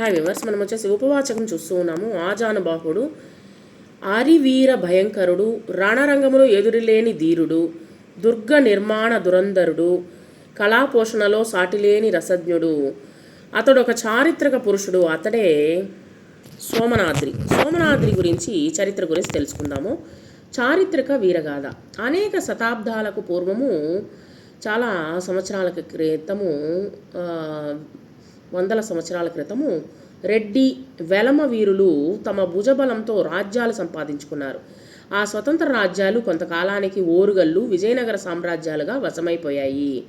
Hi viewers మనం వచ్చేసి ఉపవాచకం చూస్తూ ఉన్నాము. ఆజానుబాహుడు ఆరివీర భయంకరుడు రణరంగములో ఎదురులేని ధీరుడు దుర్గ నిర్మాణ దురంధరుడు కళాపోషణలో సాటిలేని రసజ్ఞుడు. అతడు ఒక చారిత్రక పురుషుడు. అతడే సోమనాద్రి. సోమనాద్రి గురించి చరిత్ర గురించి తెలుసుకుందాము. చారిత్రక వీరగాథ. అనేక శతాబ్దాలకు పూర్వము చాలా సంవత్సరాల క్రితము వందల సంవత్సరాల క్రితము రెడ్డి వెలమ వీరులు తమ భుజబలంతో రాజ్యాలు సంపాదించుకున్నారు. ఆ స్వతంత్ర రాజ్యాలు కొంతకాలానికి ఓరుగల్లు విజయనగర సామ్రాజ్యాలుగా వశమైపోయాయి.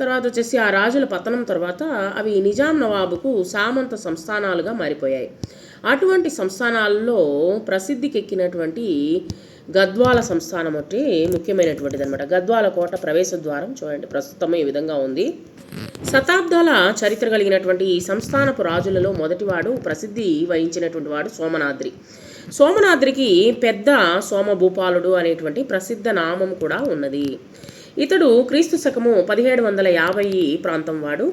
తర్వాత వచ్చేసి ఆ రాజుల పతనం తర్వాత అవి నిజాం నవాబుకు సామంత సంస్థానాలుగా మారిపోయాయి. అటువంటి సంస్థానాల్లో ప్రసిద్ధికెక్కినటువంటి గద్వాల సంస్థానం ఒకటి ముఖ్యమైనటువంటిది అనమాట గద్వాల కోట ప్రవేశ ద్వారం చూడండి ప్రస్తుతం ఈ విధంగా ఉంది. శతాబ్దాల చరిత్ర కలిగినటువంటి ఈ సంస్థానపు రాజులలో మొదటివాడు ప్రసిద్ధి వహించినటువంటి వాడు సోమనాద్రి. సోమనాద్రికి పెద్ద సోమభూపాలుడు అనేటువంటి ప్రసిద్ధ నామం కూడా ఉన్నది. ఇతడు క్రీస్తు శకము పదిహేడు వందల యాభై ప్రాంతం వాడు.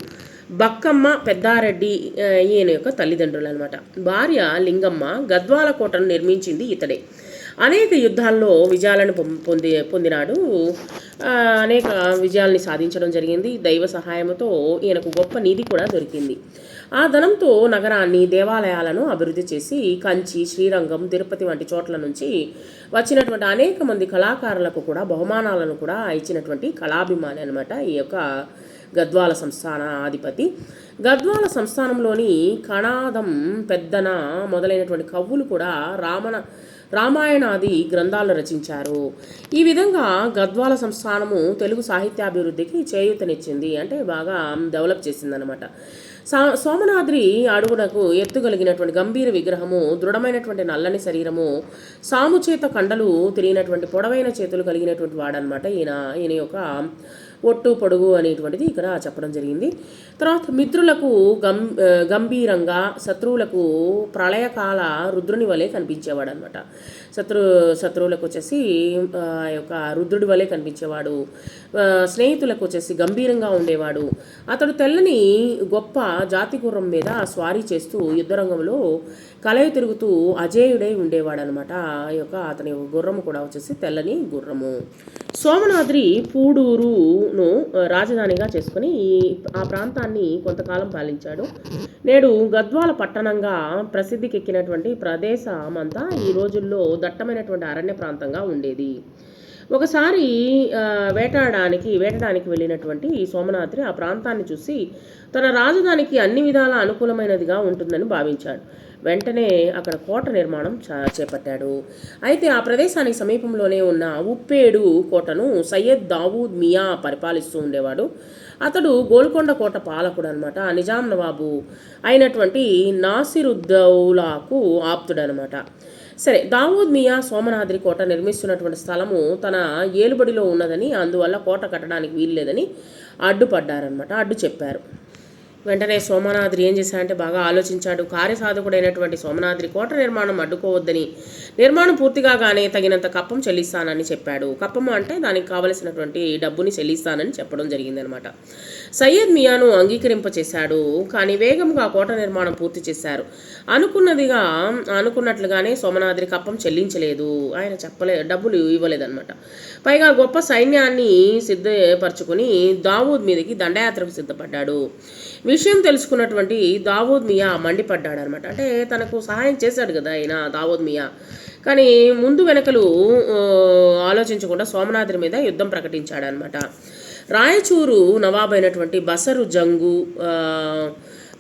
బక్కమ్మ పెద్దారెడ్డి ఈయన యొక్క తల్లిదండ్రులు అనమాట భార్య లింగమ్మ గద్వాల కోటను నిర్మించింది ఇతడే. అనేక యుద్ధాల్లో విజయాలను పొం- పొంది పొందినాడు. అనేక విజయాల్ని సాధించడం జరిగింది. దైవ సహాయంతో ఈయనకు గొప్ప నిధి కూడా దొరికింది. ఆ ధనంతో నగరాన్ని దేవాలయాలను అభివృద్ధి చేసి కంచి శ్రీరంగం తిరుపతి వంటి చోట్ల నుంచి వచ్చినటువంటి అనేక మంది కళాకారులకు కూడా బహుమానాలను కూడా ఇచ్చినటువంటి కళాభిమాని అనమాట ఈ యొక్క గద్వాల సంస్థాన అధిపతి గద్వాల సంస్థానంలోని కణాదం పెద్దన మొదలైనటువంటి కవులు కూడా రామణ రామాయణాది గ్రంథాలను రచించారు. ఈ విధంగా గద్వాల సంస్థానము తెలుగు సాహిత్యాభివృద్ధికి చేయూతనిచ్చింది. అంటే బాగా డెవలప్ చేసిందనమాట సా సోమనాద్రి అడుగునకు ఎత్తుగలిగినటువంటి గంభీర విగ్రహము దృఢమైనటువంటి నల్లని శరీరము సాముచేత కండలు తిరిగినటువంటి పొడవైన చేతులు కలిగినటువంటి వాడనమాట ఈయన ఈయన యొక్క ఒట్టు పొడుగు అనేటువంటిది ఇక్కడ చెప్పడం జరిగింది. తర్వాత మిత్రులకు గం గంభీరంగా శత్రువులకు ప్రళయకాల రుద్రుని వలె కనిపించేవాడు అనమాట శత్రు శత్రువులకు వచ్చేసి ఆ యొక్క రుద్రుడి వలె కనిపించేవాడు. స్నేహితులకు వచ్చేసి గంభీరంగా ఉండేవాడు. అతడు తెల్లని గొప్ప జాతి గుర్రం మీద స్వారీ చేస్తూ యుద్ధరంగంలో కలయి తిరుగుతూ అజేయుడై ఉండేవాడు అనమాట ఆ యొక్క అతని గుర్రము కూడా వచ్చేసి తెల్లని గుర్రము. సోమనాద్రి పూడూరు ను రాజధానిగా చేసుకుని ఈ- ఆ ప్రాంతాన్ని కొంతకాలం పాలించాడు. నేడు గద్వాల పట్టణంగా ప్రసిద్ధికెక్కినటువంటి ప్రదేశం అంతా ఈ రోజుల్లో దట్టమైనటువంటి అరణ్య ప్రాంతంగా ఉండేది. ఒకసారి వేటాడడానికి వేటడానికి వెళ్ళినటువంటి ఈ ఆ ప్రాంతాన్ని చూసి తన రాజధానికి అన్ని విధాల అనుకూలమైనదిగా ఉంటుందని భావించాడు. వెంటనే అక్కడ కోట నిర్మాణం చా- చేపట్టాడు. అయితే ఆ ప్రదేశానికి సమీపంలోనే ఉన్న ఉప్పేడు కోటను సయ్యద్ దావూద్ మియా పరిపాలిస్తూ ఉండేవాడు. అతడు గోల్కొండ కోట పాలకుడు అనమాట నిజాం నవాబు అయినటువంటి నాసిరుద్దౌలాకు ఆప్తుడనమాట సరే దావూద్ మియా సోమనాద్రి కోట నిర్మిస్తున్నటువంటి స్థలము తన ఏలుబడిలో ఉన్నదని అందువల్ల కోట కట్టడానికి వీల్లేదని అడ్డుపడ్డారనమాట అడ్డు చెప్పారు. వెంటనే సోమనాద్రి ఏం చేశాడంటే బాగా ఆలోచించాడు. కార్యసాధకుడైనటువంటి సోమనాద్రి కోట నిర్మాణం అడ్డుకోవద్దని నిర్మాణం పూర్తిగా కానీ తగినంత కప్పం చెల్లిస్తానని చెప్పాడు. కప్పం అంటే దానికి కావలసినటువంటి డబ్బుని చెల్లిస్తానని చెప్పడం జరిగిందనమాట సయ్యద్ మియాను అంగీకరింపచేశాడు కానీ వేగంగా కోట నిర్మాణం పూర్తి చేశారు. అనుకున్నదిగా అనుకున్నట్లుగానే సోమనాద్రి కప్పం చెల్లించలేదు. ఆయన చెప్పలే డబ్బులు ఇవ్వలేదన్నమాట. పైగా గొప్ప సైన్యాన్ని సిద్ధపరచుకుని దావూద్ మీదకి దండయాత్రకు సిద్ధపడ్డాడు. విషయం తెలుసుకున్నటువంటి దావూద్ మియా మండిపడ్డాడు అనమాట అంటే తనకు సహాయం చేశాడు కదా ఆయన దావూద్ మియా. కానీ ముందు వెనకలు ఆలోచించకుండా సోమనాద్రి మీద యుద్ధం ప్రకటించాడనమాట రాయచూరు నవాబ్ అయినటువంటి బసరు జంగు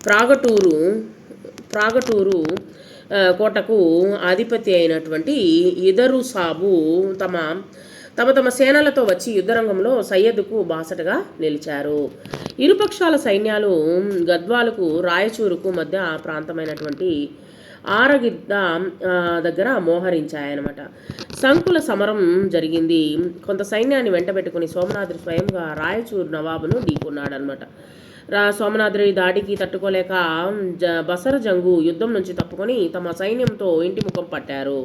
ప్రాగటూరు ప్రాగటూరు కోటకు అధిపతి అయినటువంటి ఇదరు సాబు తమ తమ తమ సేనలతో వచ్చి యుద్ధరంగంలో సయ్యద్కు బాసటగా నిలిచారు. ఇరుపక్షాల సైన్యాలు గద్వాలకు రాయచూరుకు మధ్య ప్రాంతమైనటువంటి ఆరగిద్ద దగ్గర మోహరించాయన్నమాట. సంకుల సమరం జరిగింది. కొంత సైన్యాన్ని వెంటబెట్టుకుని సోమనాథుడు స్వయంగా రాయచూరు నవాబును ఢీకొన్నాడనమాట రా సోమనాథుడి దాడికి తట్టుకోలేక జ బసర జంగు యుద్ధం నుంచి తప్పుకొని తమ సైన్యంతో ఇంటి ముఖం పట్టారు.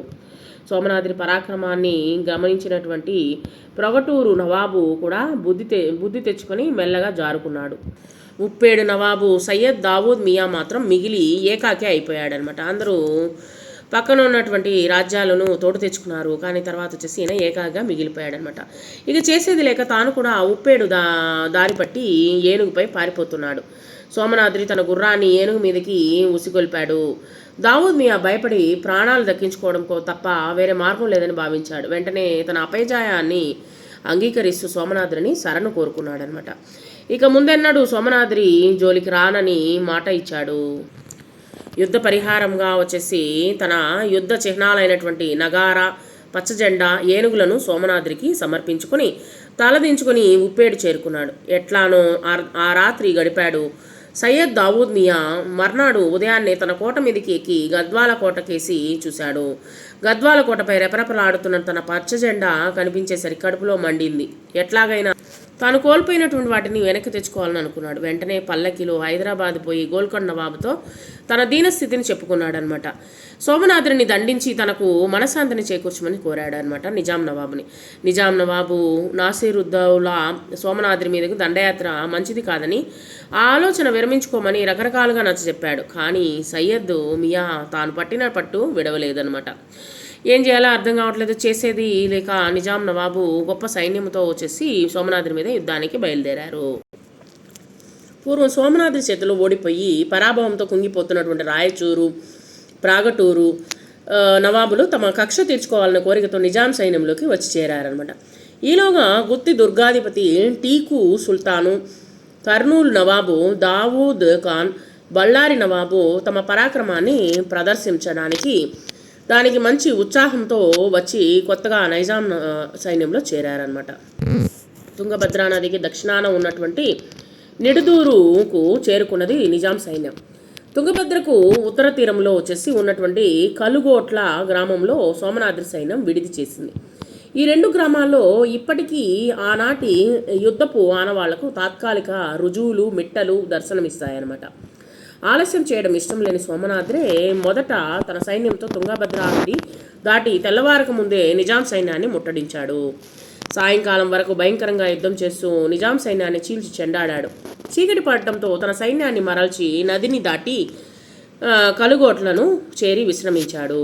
సోమనాథుడి పరాక్రమాన్ని గమనించినటువంటి ప్రొగటూరు నవాబు కూడా బుద్ధి తె బుద్ధి తెచ్చుకొని మెల్లగా జారుకున్నాడు. ఉప్పేడు నవాబు సయ్యద్ దావూద్ మియా మాత్రం మిగిలి ఏకాకి అయిపోయాడనమాట అందరూ పక్కన ఉన్నటువంటి రాజ్యాలను తోడు తెచ్చుకున్నారు. కానీ తర్వాత వచ్చేసి ఈయన ఏకాగా మిగిలిపోయాడనమాట. ఇక చేసేది లేక తాను కూడా ఉప్పేడు దా దారి పట్టి ఏనుగుపై పారిపోతున్నాడు. సోమనాద్రి తన గుర్రాన్ని ఏనుగు మీదకి ఉసిగొల్పాడు. దావూద్ మియా భయపడి ప్రాణాలు దక్కించుకోవడంకో తప్ప వేరే మార్గం లేదని భావించాడు. వెంటనే తన అపజయాన్ని అంగీకరిస్తూ సోమనాద్రిని శరణు కోరుకున్నాడనమాట. ఇక ముందెన్నడు సోమనాద్రి జోలికి రానని మాట ఇచ్చాడు. యుద్ధ పరిహారంగా వచ్చేసి తన యుద్ధ చిహ్నాలైనటువంటి నగార పచ్చజెండా ఏనుగులను సోమనాద్రికి సమర్పించుకొని తలదించుకొని ఉప్పేడు చేరుకున్నాడు. ఎట్లానో ఆ- ఆ రాత్రి గడిపాడు. సయ్యద్ దావూద్ మియా మర్నాడు ఉదయాన్నే తన కోట మీదకి ఎక్కి గద్వాల కోటకేసి చూశాడు. గద్వాల కోటపై రెపరెపలాడుతున్న తన పచ్చ జెండా కనిపించేసరికి కడుపులో మండింది. ఎట్లాగైనా తాను కోల్పోయినటువంటి వాటిని వెనక్కి తెచ్చుకోవాలని అనుకున్నాడు. వెంటనే పల్లకిలో హైదరాబాద్ పోయి గోల్కొండ నవాబుతో తన దీనస్థితిని చెప్పుకున్నాడనమాట సోమనాథుని దండించి తనకు మనశాంతిని చేకూర్చమని కోరాడు అనమాట నిజాం నవాబుని. నిజాం నవాబు నాసిరుద్దౌలా సోమనాథుని మీదకు దండయాత్ర మంచిది కాదని ఆ ఆలోచన విరమించుకోమని రకరకాలుగా నచ్చ చెప్పాడు కానీ సయ్యద్ మియా తాను పట్టిన పట్టు విడవలేదనమాట ఏం చేయాలో అర్థం కావట్లేదు. చేసేది లేక నిజాం నవాబు గొప్ప సైన్యంతో వచ్చేసి సోమనాథుని మీద యుద్ధానికి బయలుదేరారు. పూర్వం సోమనాద్రి చేతిలో ఓడిపోయి పరాభవంతో కుంగిపోతున్నటువంటి రాయచూరు ప్రాగటూరు నవాబులు తమ కక్ష తీర్చుకోవాలన్న కోరికతో నిజాం సైన్యంలోకి వచ్చి చేరారనమాట ఈలోగా గుత్తి దుర్గాధిపతి టీకు సుల్తాను కర్నూలు నవాబు దావూద్ ఖాన్ బళ్ళారి నవాబు తమ పరాక్రమాన్ని ప్రదర్శించడానికి దానికి మంచి ఉత్సాహంతో వచ్చి కొత్తగా నైజాం సైన్యంలో చేరారనమాట తుంగభద్రా నదికి దక్షిణాన ఉన్నటువంటి నిడుదూరుకు చేరుకున్నది నిజాం సైన్యం. తుంగభద్రకు ఉత్తర తీరంలో వచ్చేసి ఉన్నటువంటి కలుగోట్ల గ్రామంలో సోమనాద్రి సైన్యం విడిది చేసింది. ఈ రెండు గ్రామాల్లో ఇప్పటికీ ఆనాటి యుద్ధపు ఆనవాళ్ళకు తాత్కాలిక రుజువులు మిట్టలు దర్శనమిస్తాయన్నమాట. ఆలస్యం చేయడం ఇష్టం లేని సోమనాద్రే మొదట తన సైన్యంతో తుంగభద్ర నది దాటి తెల్లవారక ముందే నిజాం సైన్యాన్ని ముట్టడించాడు. సాయంకాలం వరకు భయంకరంగా యుద్ధం చేస్తూ నిజాం సైన్యాన్ని చీల్చి చెండాడాడు. చీకటి పడటంతో తన సైన్యాన్ని మరల్చి నదిని దాటి కలుగోట్లను చేరి విశ్రమించాడు.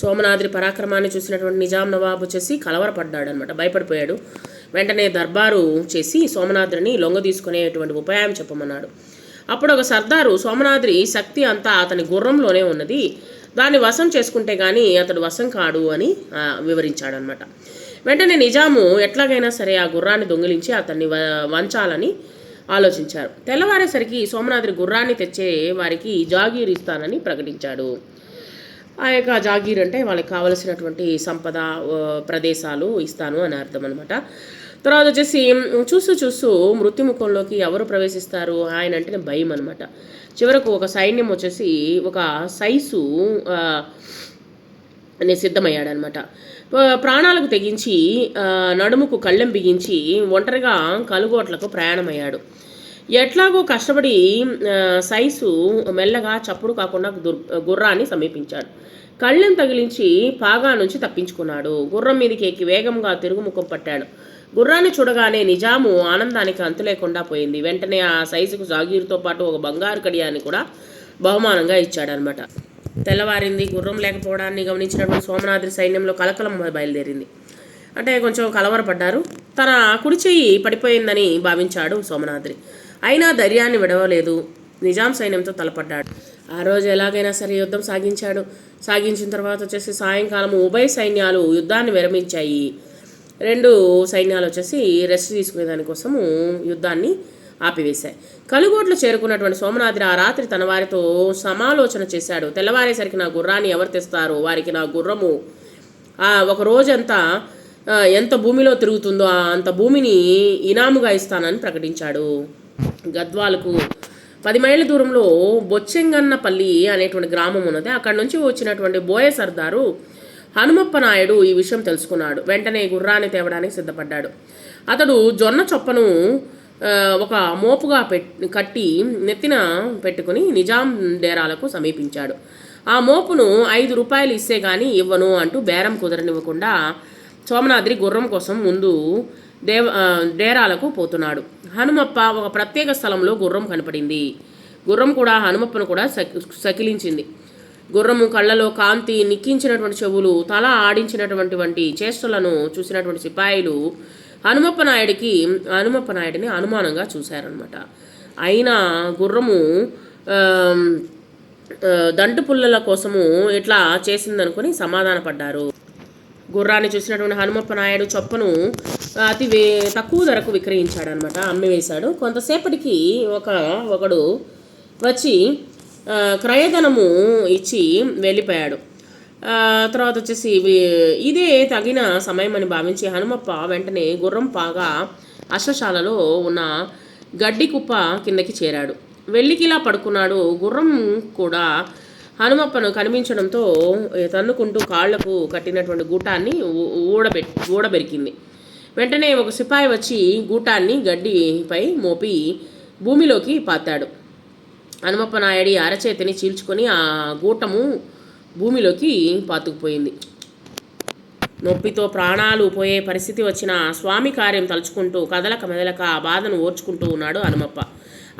సోమనాద్రి పరాక్రమాన్ని చూసినటువంటి నిజాం నవాబు చేసి కలవరపడ్డాడు అనమాట భయపడిపోయాడు. వెంటనే దర్బారు చేసి సోమనాద్రిని లొంగ తీసుకునేటువంటి ఉపాయం చెప్పమన్నాడు. అప్పుడు ఒక సర్దారు సోమనాద్రి శక్తి అంతా అతని గుర్రంలోనే ఉన్నది. దాన్ని వశం చేసుకుంటే కానీ అతడు వశం కాడు అని వివరించాడు వివరించాడనమాట వెంటనే నిజాము ఎట్లాగైనా సరే ఆ గుర్రాన్ని దొంగిలించి అతన్ని వ- వంచాలని ఆలోచించారు. తెల్లవారేసరికి సోమనాద్రి గుర్రాన్ని తెచ్చే వారికి జాగీర్ ఇస్తానని ప్రకటించాడు. ఆ యొక్క జాగీర్ అంటే వాళ్ళకి కావలసినటువంటి సంపద ప్రదేశాలు ఇస్తాను అని అర్థం అనమాట తర్వాత వచ్చేసి చూస్తూ చూస్తూ మృత్యుముఖంలోకి ఎవరు ప్రవేశిస్తారు? ఆయన అంటేనే భయం అనమాట చివరకు ఒక సైన్యం వచ్చేసి ఒక సైసు అనే సిద్ధమయ్యాడనమాట ప్రాణాలకు తెగించి నడుముకు కళ్ళెం బిగించి ఒంటరిగా కలుగోట్లకు ప్రయాణమయ్యాడు. ఎట్లాగో కష్టపడి సైజు సైసు మెల్లగా చప్పుడు కాకుండా దుర్ గుర్రాన్ని సమీపించాడు. కళ్ళెం తగిలించి పాగా నుంచి తప్పించుకున్నాడు. గుర్రం మీదకి ఎక్కి వేగంగా తిరుగుముఖం పట్టాడు. గుర్రాన్ని చూడగానే నిజాము ఆనందానికి అంతు లేకుండా పోయింది. వెంటనే ఆ సైజుకు జాగీరుతో పాటు ఒక బంగారు కడియాన్ని కూడా బహుమానంగా ఇచ్చాడనమాట తెల్లవారింది గుర్రం లేకపోవడాన్ని గమనించినటువంటి సోమనాద్రి సైన్యంలో కలకలం బయలుదేరింది. అంటే కొంచెం కలవరపడ్డారు. తన కుడి చెయ్యి పడిపోయిందని భావించాడు సోమనాద్రి. అయినా ధైర్యాన్ని విడవలేదు. నిజాం సైన్యంతో తలపడ్డాడు. ఆ రోజు ఎలాగైనా సరే యుద్ధం సాగించాడు. సాగించిన తర్వాత వచ్చేసి సాయంకాలం ఉభయ సైన్యాలు యుద్ధాన్ని విరమించాయి. రెండు సైన్యాలు వచ్చేసి రెస్ట్ తీసుకునే దానికోసము యుద్ధాన్ని ఆపివేశాయి. కలుగోట్లు చేరుకున్నటువంటి సోమనాథుడు ఆ రాత్రి తన వారితో సమాలోచన చేశాడు. తెల్లవారేసరికి నా గుర్రాన్ని ఎవరు తెస్తారు? వారికి నా గుర్రము. ఒక రోజంతా ఎంత భూమిలో తిరుగుతుందో అంత భూమిని ఇనాముగా ఇస్తానని ప్రకటించాడు. గద్వాలకు పది మైళ్ళ దూరంలో బొచ్చెంగన్నపల్లి అనేటువంటి గ్రామం ఉన్నది. అక్కడ నుంచి వచ్చినటువంటి బోయ సర్దారు హనుమప్ప నాయుడు ఈ విషయం తెలుసుకున్నాడు. వెంటనే గుర్రాన్ని తేవడానికి సిద్ధపడ్డాడు. అతడు జొన్న చొప్పను ఒక మోపుగా పెట్ కట్టి నెత్తిన పెట్టుకుని నిజాం డేరాలకు సమీపించాడు. ఆ మోపును ఐదు రూపాయలు ఇస్తే కానీ ఇవ్వను అంటూ బేరం కుదరనివ్వకుండా సోమనాద్రి గుర్రం కోసం ముందు దేవ డేరాలకు పోతున్నాడు. హనుమప్ప ఒక ప్రత్యేక స్థలంలో గుర్రం కనపడింది. గుర్రం కూడా హనుమప్పను కూడా సకి సకిలించింది. గుర్రము కళ్ళలో కాంతి నిక్కించినటువంటి చెవులు తల ఆడించినటువంటి వంటి చేష్టలను చూసినటువంటి సిపాయిలు హనుమప్ప నాయుడికి హనుమప్ప నాయుడిని అనుమానంగా చూశారనమాట అయినా గుర్రము దంటు పుల్లల కోసము ఇట్లా చేసిందనుకుని సమాధానపడ్డారు. గుర్రాన్ని చూసినటువంటి హనుమప్ప నాయుడు చొప్పను అతి వే తక్కువ ధరకు విక్రయించాడనమాట అమ్మివేశాడు కొంతసేపటికి ఒక ఒకడు వచ్చి క్రయధనము ఇచ్చి వెళ్ళిపోయాడు. తర్వాత వచ్చేసి ఇదే తగిన సమయం అని భావించి హనుమప్ప వెంటనే గుర్రం పాగా అశ్వశాలలో ఉన్న గడ్డి కుప్ప కిందకి చేరాడు. వెళ్ళికిలా పడుకున్నాడు. గుర్రం కూడా హనుమప్పను కనిపించడంతో తన్నుకుంటూ కాళ్ళకు కట్టినటువంటి గూటాన్ని ఊడబె ఊడబెరికింది. వెంటనే ఒక సిపాయి వచ్చి గూటాన్ని గడ్డిపై మోపి భూమిలోకి పాతాడు. హనుమప్ప నాయుడి అరచేతిని చీల్చుకొని ఆ గూటము భూమిలోకి పాతుకుపోయింది. నొప్పితో ప్రాణాలు పోయే పరిస్థితి వచ్చిన స్వామి కార్యం తలుచుకుంటూ కదలక మెదలక ఆ బాధను ఓర్చుకుంటూ ఉన్నాడు హనుమప్ప.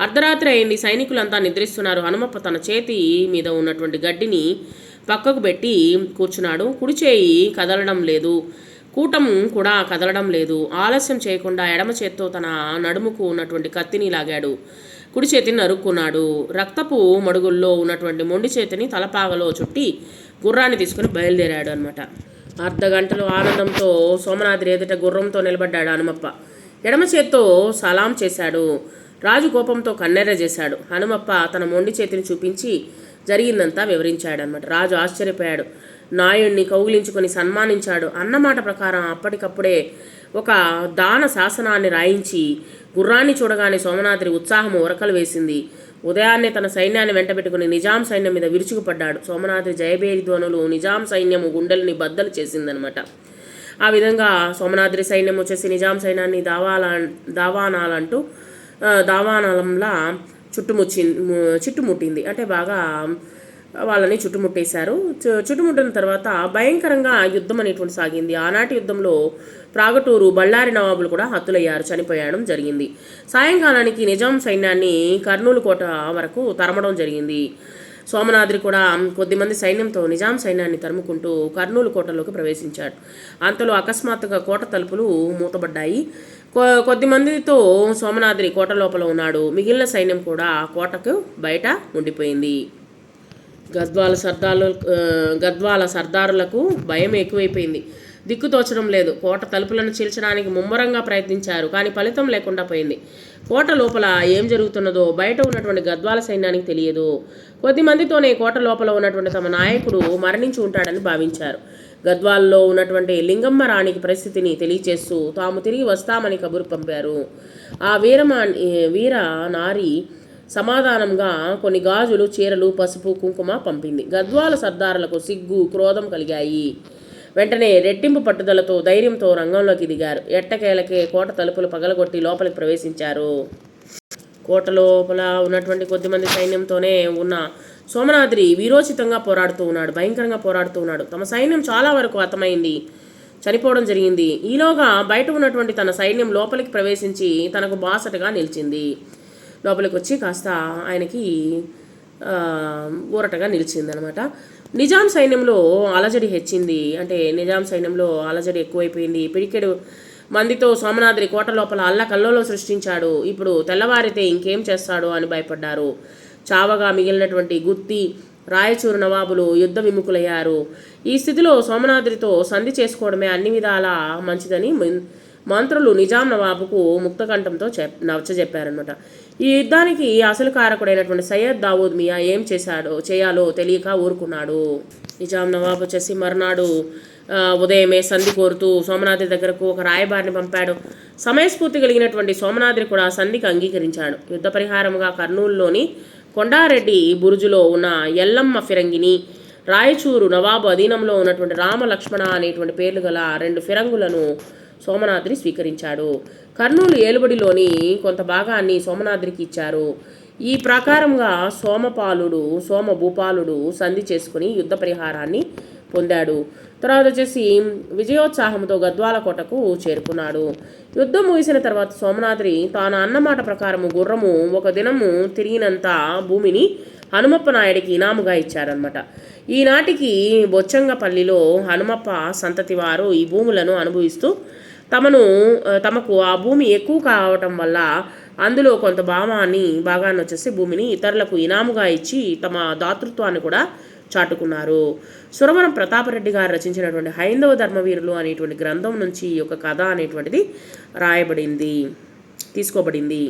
అర్ధరాత్రి అయింది సైనికులంతా నిద్రిస్తున్నారు. హనుమప్ప తన చేతి మీద ఉన్నటువంటి గడ్డిని పక్కకు పెట్టి కూర్చున్నాడు. కుడిచేయి కదలడం లేదు. కూటం కూడా కదలడం లేదు. ఆలస్యం చేయకుండా ఎడమ చేత్తో తన నడుముకు ఉన్నటువంటి కత్తిని లాగాడు. కుడి చేతిని నరుక్కున్నాడు. రక్తపు మడుగుల్లో ఉన్నటువంటి మొండి చేతిని తలపాగలో చుట్టి గుర్రాన్ని తీసుకుని బయలుదేరాడు అనమాట అర్ధ గంటలు ఆనందంతో సోమనాథుడి ఎదుట గుర్రంతో నిలబడ్డాడు హనుమప్ప. ఎడమ చేత్తో సలాం చేశాడు. రాజు కోపంతో కన్నెర్ర చేశాడు. హనుమప్ప తన మొండి చేతిని చూపించి జరిగిందంతా వివరించాడు అనమాట రాజు ఆశ్చర్యపోయాడు. నాయుణ్ణి కౌగిలించుకొని సన్మానించాడు. అన్నమాట ప్రకారం అప్పటికప్పుడే ఒక దాన శాసనాన్ని రాయించి గుర్రాన్ని చూడగానే సోమనాథుడి ఉత్సాహం ఉరకలు వేసింది. ఉదయాన్నే తన సైన్యాన్ని వెంటబెట్టుకుని నిజాం సైన్యం మీద విరుచుకుపడ్డాడు. సోమనాథుడి జయబేరి ధ్వనులు నిజాం సైన్యము గుండెల్ని బద్దలు చేసిందనమాట. ఆ విధంగా సోమనాద్రి సైన్యం వచ్చేసి నిజాం సైన్యాన్ని దావాల దావానాలంటూ దావానాలంలా చుట్టుముచ్చి చుట్టుముట్టింది. అంటే బాగా వాళ్ళని చుట్టుముట్టేశారు. చు- చుట్టుముట్టిన తర్వాత భయంకరంగా యుద్ధం అనేటువంటి సాగింది. ఆనాటి యుద్ధంలో ప్రాగటూరు బళ్ళారి నవాబులు కూడా హత్తులయ్యారు చనిపోయడం జరిగింది. సాయంకాలానికి నిజాం సైన్యాన్ని కర్నూలు కోట వరకు తరమడం జరిగింది. సోమనాద్రి కూడా కొద్దిమంది సైన్యంతో నిజాం సైన్యాన్ని తరుముకుంటూ కర్నూలు కోటలోకి ప్రవేశించాడు అంతలో అకస్మాత్తుగా కోట తలుపులు మూతబడ్డాయి. కొ- కొద్దిమందితో సోమనాద్రి కోట లోపల ఉన్నాడు. మిగిలిన సైన్యం కూడా కోటకు బయట ఉండిపోయింది. గద్వాల సర్దారు గద్వాల సర్దారులకు భయం ఎక్కువైపోయింది. దిక్కు తోచడం లేదు. కోట తలుపులను చీల్చడానికి ముమ్మరంగా ప్రయత్నించారు కానీ ఫలితం లేకుండా పోయింది. కోట లోపల ఏం జరుగుతున్నదో బయట ఉన్నటువంటి గద్వాల సైన్యానికి తెలియదు. కొద్ది మందితోనే కోట లోపల ఉన్నటువంటి తమ నాయకుడు మరణించి ఉంటాడని భావించారు. గద్వాల్లో ఉన్నటువంటి లింగమ్మ రాణికి పరిస్థితిని తెలియచేస్తూ తాము తిరిగి వస్తామని కబురు పంపారు. ఆ వీరమా వీర నారి సమాధానంగా కొన్ని గాజులు చీరలు పసుపు కుంకుమ పంపింది. గద్వాల సర్దారులకు సిగ్గు క్రోధం కలిగాయి. వెంటనే రెట్టింపు పట్టుదలతో ధైర్యంతో రంగంలోకి దిగారు. ఎట్టకేలకే కోట తలుపులు పగలగొట్టి లోపలికి ప్రవేశించారు. కోట లోపల ఉన్నటువంటి కొద్దిమంది సైన్యంతోనే ఉన్న సోమనాద్రి వీరోచితంగా పోరాడుతూ ఉన్నాడు భయంకరంగా పోరాడుతూ ఉన్నాడు. తమ సైన్యం చాలా వరకు అర్థమైంది చనిపోవడం జరిగింది. ఈలోగా బయట ఉన్నటువంటి తన సైన్యం లోపలికి ప్రవేశించి తనకు బాసటగా నిలిచింది. లోపలికి వచ్చి కాస్త ఆయనకి ఊరటగా ఊరటగా నిలిచిందనమాట. నిజాం సైన్యంలో అలజడి హెచ్చింది. అంటే నిజాం సైన్యంలో అలజడి ఎక్కువైపోయింది. పిడికెడు మందితో సోమనాద్రి కోట లోపల అల్లకల్లోలం సృష్టించాడు. ఇప్పుడు తెల్లవారితే ఇంకేం చేస్తాడో అని భయపడ్డారు. చావగా మిగిలినటువంటి గుత్తి రాయచూరు నవాబులు యుద్ధ విముఖులయ్యారు. ఈ స్థితిలో సోమనాద్రితో సంధి చేసుకోవడమే అన్ని విధాలా మంచిదని మంత్రులు నిజాం నవాబుకు ముక్తకంఠంతో చెప్ నచ్చజెప్పారనమాట ఈ యుద్ధానికి అసలు కారకుడైనటువంటి సయ్యద్ దావూద్ మియా ఏం చేశాడో చేయాలో తెలియక ఊరుకున్నాడు. నిజాం నవాబ్ వచ్చేసి మర్నాడు ఉదయమే సంధి కోరుతూ సోమనాథి దగ్గరకు ఒక రాయబారిని పంపాడు. సమయస్ఫూర్తి కలిగినటువంటి సోమనాథి కూడా సంధికి అంగీకరించాడు. యుద్ధ పరిహారంగా కర్నూలులోని కొండారెడ్డి బురుజులో ఉన్న ఎల్లమ్మ ఫిరంగిని రాయచూరు నవాబు అధీనంలో ఉన్నటువంటి రామ లక్ష్మణ అనేటువంటి పేర్లు గల రెండు ఫిరంగులను సోమనాద్రి స్వీకరించాడు. కర్నూలు ఏలుబడిలోని కొంత భాగాన్ని సోమనాద్రికి ఇచ్చారు. ఈ ప్రకారంగా సోమపాలుడు సోమభూపాలుడు సంధి చేసుకుని యుద్ధ పరిహారాన్ని పొందాడు. తర్వాత వచ్చేసి విజయోత్సాహంతో గద్వాల కోటకు చేరుకున్నాడు. యుద్ధం ముగిసిన తర్వాత సోమనాద్రి తాను అన్నమాట ప్రకారము గుర్రము ఒక దినము తిరిగినంత భూమిని హనుమప్ప నాయుడికి ఇనాముగా ఇచ్చారనమాట ఈనాటికి బొచ్చంగపల్లిలో హనుమప్ప సంతతి వారు ఈ భూములను అనుభవిస్తూ తమను తమకు ఆ భూమి ఎక్కువ కావటం వల్ల అందులో కొంత భావాన్ని భాగాన్ని వచ్చేసి భూమిని ఇతరులకు ఇనాముగా ఇచ్చి తమ దాతృత్వాన్ని కూడా చాటుకున్నారు. సురవరం ప్రతాపరెడ్డి గారు రచించినటువంటి హైందవ ధర్మవీరులు అనేటువంటి గ్రంథం నుంచి ఈ యొక్క కథ అనేటువంటిది రాయబడింది తీసుకోబడింది.